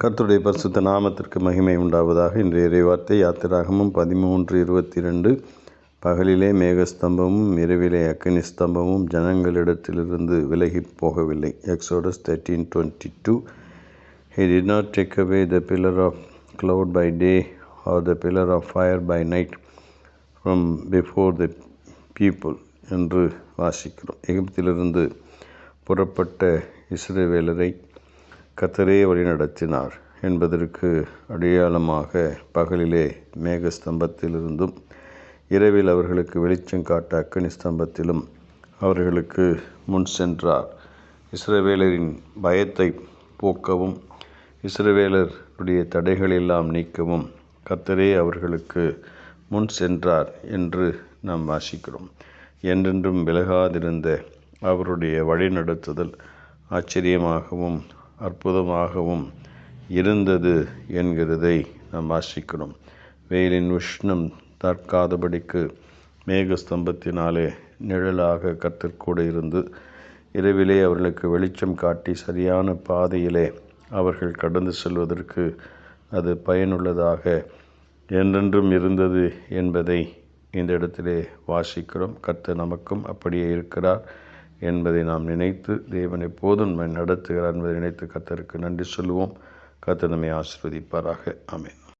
கர்த்தருடைய பரிசுத்த நாமத்திற்கு மகிமை உண்டாவதாக. இன்றைய இறைவார்த்தை யாத்திராகமும் பதிமூன்று இருபத்தி ரெண்டு பகலிலே மேகஸ்தம்பமும் இரவிலே அக்கினி ஸ்தம்பமும் ஜனங்களிடத்திலிருந்து விலகி போகவில்லை. Exodus thirteen twenty two he did not take away the pillar of cloud by day or the pillar of fire by night from before the people என்று வாசிக்கிறோம். எகிப்திலிருந்து புறப்பட்ட இஸ்ரேவேலரை கத்தரே வழிநடத்தினார் என்பதற்கு அடையாளமாக பகலிலே மேகஸ்தம்பத்திலிருந்தும் இரவில் அவர்களுக்கு வெளிச்சம் காட்ட அக்கனி ஸ்தம்பத்திலும் அவர்களுக்கு முன் சென்றார். இஸ்ரவேலரின் பயத்தை போக்கவும் இஸ்ரவேலருடைய தடைகள் எல்லாம் நீக்கவும் கத்தரே அவர்களுக்கு முன் சென்றார் என்று நாம் வாசிக்கிறோம். என்றென்றும் விலகாதிருந்த அவருடைய வழிநடத்துதல் ஆச்சரியமாகவும் அற்புதமாகவும் இருந்தது என்கிறதை நாம் வாசிக்கிறோம். வெயிலின் உஷ்ணம் தற்காதபடிக்கு மேகஸ்தம்பத்தினாலே நிழலாக கத்திற்கூட இருந்து இரவிலே அவர்களுக்கு வெளிச்சம் காட்டி சரியான பாதையிலே அவர்கள் கடந்து செல்வதற்கு அது பயனுள்ளதாக என்றென்றும் இருந்தது என்பதை இந்த இடத்திலே வாசிக்கிறோம். கர்த்தர் நமக்கும் அப்படியே இருக்கிறார். என்பதை நாம் நினைத்து தேவன் எப்போதும் நம்மை நடத்துகிறார் என்பதை நினைத்து கத்தருக்கு நன்றி சொல்லுவோம். கத்தனமை நம்மை ஆசிர்வதிப்பாராக. அமேன்